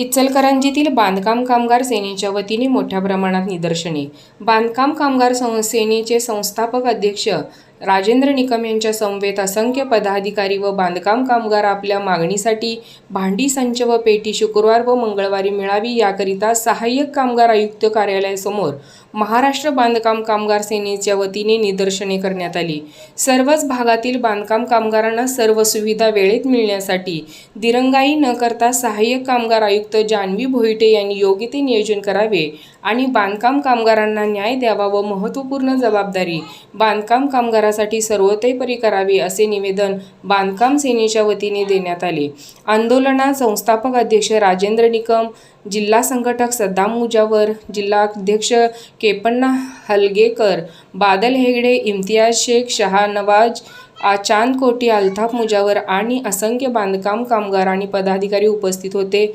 इचलकरंजीतील बांधकाम कामगार सेनेच्या वतीने मोठ्या प्रमाणात निदर्शने. बांधकाम कामगार सं सेनेचे संस्थापक अध्यक्ष राजेंद्र निकम यांच्या समवेत असंख्य पदाधिकारी व बांधकाम कामगार आपल्या मागणीसाठी भांडी संच व पेटी शुक्रवार व मंगळवारी मिळावी याकरिता सहाय्यक कामगार आयुक्त कार्यालयासमोर महाराष्ट्र बांधकाम कामगार सेनेच्या वतीने निदर्शने करण्यात आली. सर्वच भागातील बांधकाम कामगारांना सर्व सुविधा वेळेत मिळण्यासाठी दिरंगाई न करता सहाय्यक कामगार आयुक्त जान्हवी भोईटे यांनी योग्य ते नियोजन करावे आणि बांधकाम कामगारांना न्याय द्यावा व महत्त्वपूर्ण जबाबदारी बांधकाम कामगार कामगारासाठी सर्वतोपरी करावी असे निवेदन बांधकाम सेनेच्या वतीने देण्यात आले. आंदोलनात संस्थापक अध्यक्ष राजेंद्र निकम जिल्हा संघटक सद्दाम मुजावर जिल्हा अध्यक्ष केपण्णा हलगेकर बादल हेगडे इम्तियाज शेख शहा नवाज आचांद कोटी अल्ताफ मुजावर आणि असंख्य बांधकाम कामगार आणि पदाधिकारी उपस्थित होते.